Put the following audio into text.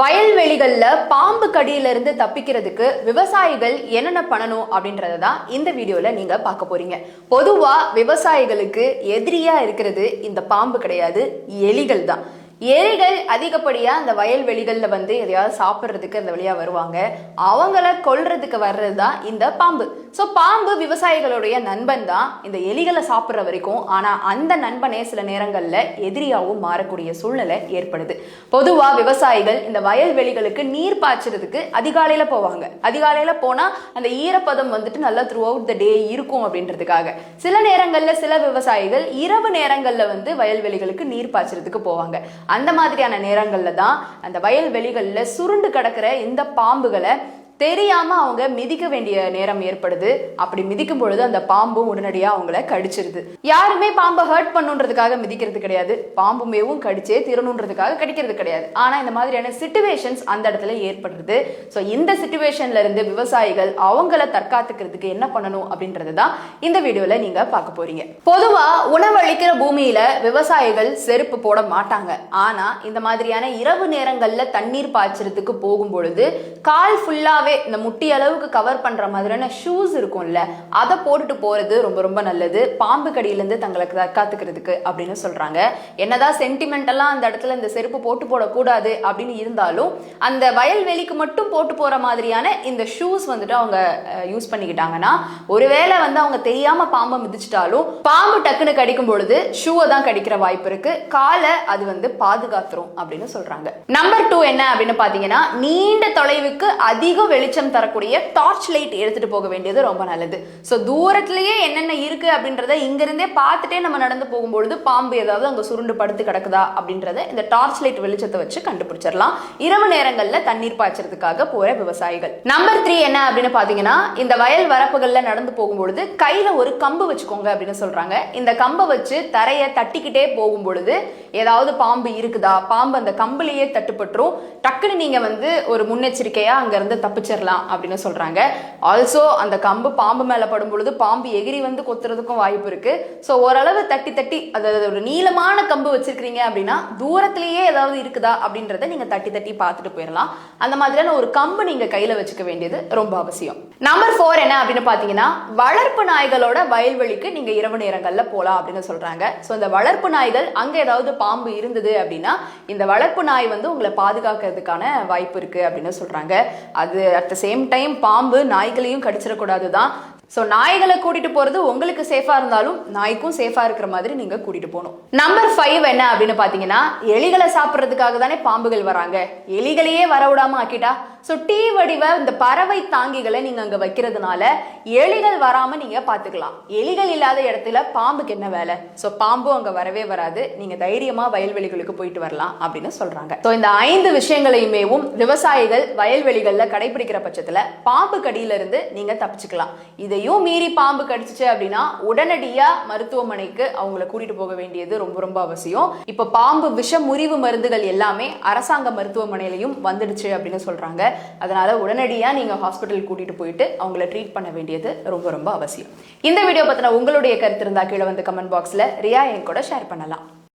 வயல்வெளிகளில் பாம்பு கடியிலிருந்து தப்பிக்கிறதுக்கு விவசாயிகள் என்னென்ன பண்ணணும் அப்படின்றத தான் இந்த வீடியோவில் நீங்கள் பார்க்க போறீங்க. பொதுவாக விவசாயிகளுக்கு எதிரியாக இருக்கிறது இந்த பாம்பு கிடையாது எலிகள் தான். எலிகள் அதிகப்படியாக அந்த வயல்வெளிகளில் வந்து எதையாவது சாப்பிட்றதுக்கு அந்த வழியாக வருவாங்க. அவங்கள கொல்றதுக்கு வர்றது தான் இந்த பாம்பு. ஸோ பாம்பு விவசாயிகளுடைய நண்பன் தான் இந்த எலிகளை சாப்பிட்ற வரைக்கும். ஆனால் அந்த நண்பனே சில நேரங்களில் எதிரியாகவும் மாறக்கூடிய சூழ்நிலை ஏற்படுது. பொதுவாக விவசாயிகள் இந்த வயல்வெளிகளுக்கு நீர் பாய்ச்சறதுக்கு அதிகாலையில் போவாங்க. அதிகாலையில் போனால் அந்த ஈரப்பதம் வந்துட்டு நல்லா த்ரூ அவுட் த டே இருக்கும் அப்படின்றதுக்காக. சில நேரங்களில் சில விவசாயிகள் இரவு நேரங்களில் வந்து வயல்வெளிகளுக்கு நீர் பாய்ச்சறதுக்கு போவாங்க. அந்த மாதிரியான நேரங்களில் தான் அந்த வயல்வெளிகளில் சுருண்டு கிடக்கிற இந்த பாம்புகளை தெரியாம அவங்க மிதிக்க வேண்டிய நேரம் ஏற்படுது. அப்படி மிதிக்கும் பொழுது அந்த பாம்பும் உடனடியா அவங்கள கடிச்சிருது. யாருமே பாம்பை ஹர்ட் பண்ணுன்றதுக்காக மிதிக்கிறது கிடையாது. பாம்புமேவும் கடிச்சே திறனுன்றதுக்காக கடிக்கிறது கிடையாது. ஆனா இந்த மாதிரியான சிச்சுவேஷன்ஸ் அந்த இடத்துல ஏற்படுறது ஸோ இந்த சுச்சுவேஷன்ல இருந்து விவசாயிகள் அவங்கள தற்காத்துக்கிறதுக்கு என்ன பண்ணணும் அப்படின்றது தான் இந்த வீடியோல நீங்க பார்க்க போறீங்க. பொதுவா உணவளிக்கிற பூமியில விவசாயிகள் செருப்பு போட மாட்டாங்க. ஆனா இந்த மாதிரியான இரவு நேரங்கள்ல தண்ணீர் பாய்ச்சறதுக்கு போகும் பொழுது கால் ஃபுல்லாக ஃபுல்லாகவே இந்த முட்டி அளவுக்கு கவர் பண்ணுற மாதிரியான ஷூஸ் இருக்கும்ல அதை போட்டுட்டு போறது ரொம்ப ரொம்ப நல்லது. பாம்பு கடியில இருந்து தங்களை தற்காத்துக்கிறதுக்கு அப்படின்னு சொல்றாங்க. என்னதான் சென்டிமெண்டெல்லாம் அந்த இடத்துல இந்த செருப்பு போட்டு போடக்கூடாது அப்படின்னு இருந்தாலும் அந்த வயல்வெளிக்கு மட்டும் போட்டு போகிற மாதிரியான இந்த ஷூஸ் வந்துட்டு அவங்க யூஸ் பண்ணிக்கிட்டாங்கன்னா ஒருவேளை வந்து அவங்க தெரியாமல் பாம்பை மிதிச்சிட்டாலும் பாம்பு டக்குன்னு கடிக்கும் பொழுது ஷூவை தான் கடிக்கிற வாய்ப்பு இருக்கு. காலை அது வந்து பாதுகாத்துரும் அப்படின்னு சொல்றாங்க. நம்பர் டூ என்ன அப்படின்னு பாத்தீங்கன்னா நீண்ட தொலைவுக்கு அதிக வெளிச்சம் தரக்கூடிய டார்ச் லைட் எடுத்துட்டு போக வேண்டியது ரொம்ப நல்லது. ஸோ தூரத்திலேயே என்னென்ன இருக்கு அப்படின்றத இங்கிருந்தே பார்த்துட்டே நம்ம நடந்து போகும்பொழுது பாம்பு ஏதாவது அங்கே சுருண்டு படுத்து கிடக்குதா அப்படின்றத இந்த டார்ச் லைட் வெளிச்சத்தை வச்சு கண்டுபிடிச்சிடலாம். இரவு நேரங்களில் தண்ணீர் பாய்ச்சறதுக்காக போற விவசாயிகள். நம்பர் த்ரீ என்ன அப்படின்னு பாத்தீங்கன்னா இந்த வயல் வரப்புகள்ல நடந்து போகும்பொழுது கையில ஒரு கம்பு வச்சுக்கோங்க அப்படின்னு சொல்றாங்க. இந்த கம்பை வச்சு தரையை தட்டிக்கிட்டே போகும் பொழுது ஏதாவது பாம்பு இருக்குதா? பாம்பு அந்த கம்பிலேயே தட்டுப்பட்டுரும். டக்குன்னு நீங்கள் வந்து ஒரு முன்னெச்சரிக்கையாக அங்கேருந்து தப்பிச்சிடலாம் அப்படின்னு சொல்கிறாங்க ஆல்சோ அந்த கம்பு பாம்பு மேலே படும் பொழுது பாம்பு எகிரி வந்து கொத்துறதுக்கும் வாய்ப்பு இருக்குது ஸோ ஓரளவு தட்டி தட்டி அதாவது ஒரு நீளமான கம்பு வச்சுருக்கிறீங்க அப்படின்னா தூரத்துலேயே ஏதாவது இருக்குதா அப்படின்றத நீங்கள் தட்டி தட்டி பார்த்துட்டு போயிடலாம் அந்த மாதிரியான ஒரு கம்பு நீங்கள் கையில் வச்சுக்க வேண்டியது ரொம்ப அவசியம். நம்பர் ஃபோர் என்ன அப்படின்னு பார்த்தீங்கன்னா வளர்ப்பு நாய்களோட வயல்வெளிக்கு நீங்கள் இரவு நேரங்களில் போகலாம் அப்படின்னு சொல்கிறாங்க ஸோ இந்த வளர்ப்பு நாய்கள் அங்கே ஏதாவது பாம்பு இருந்தது அப்படின்னா இந்த வளர்ப்பு நாய் வந்து உங்களை பாதுகாக்கிறதுக்கான வாய்ப்பு இருக்கு அப்படின்னு சொல்றாங்க. அது அட் த சேம் டைம் பாம்பு நாய்களையும் கடிச்சிடக்கூடாது தான் ஸோ நாய்களை கூட்டிட்டு போறது உங்களுக்கு சேஃபா இருந்தாலும் நாய்க்கும் சேஃபா இருக்கிற மாதிரி நீங்க கூட்டிட்டு போகணும். நம்பர் ஃபைவ் என்ன அப்படின்னு பாத்தீங்கன்னா எலிகளை சாப்பிட்றதுக்காக தானே பாம்புகள் வராங்க. எலிகளையே வர விடாம ஆக்கிட்டா? ஸோ டீ வடிவ இந்த பறவை தாங்கிகளை நீங்க அங்க வைக்கிறதுனால எலிகள் வராம நீங்க பாத்துக்கலாம். எலிகள் இல்லாத இடத்துல பாம்புக்கு என்ன வேலை? ஸோ பாம்பும் அங்க வரவே வராது. நீங்க தைரியமா வயல்வெளிகளுக்கு போயிட்டு வரலாம் அப்படின்னு சொல்றாங்க. ஸோ இந்த ஐந்து விஷயங்களையுமேவும் விவசாயிகள் வயல்வெளிகளில் கடைபிடிக்கிற பட்சத்துல பாம்பு கடியிலிருந்து நீங்க தப்பிச்சுக்கலாம். இதையும் மீறி பாம்பு கடிச்சிச்சு அப்படின்னா உடனடியா மருத்துவமனைக்கு அவங்கள கூட்டிட்டு போக வேண்டியது ரொம்ப ரொம்ப அவசியம். இப்ப பாம்பு விஷ முறிவு மருந்துகள் எல்லாமே அரசாங்க மருத்துவமனையிலையும் வந்துடுச்சு அப்படின்னு சொல்றாங்க. அதனால உடனடியா நீங்க ஹாஸ்பிட்டல் கூட்டிட்டு போயிட்டு அவங்கள ட்ரீட் பண்ண வேண்டியது ரொம்ப ரொம்ப அவசியம். இந்த வீடியோ பத்தின உங்களுடைய கருத்து இருந்தா கீழே வந்து கமெண்ட் பாக்ஸ்ல ரியா என் கூட ஷேர் பண்ணலாம்.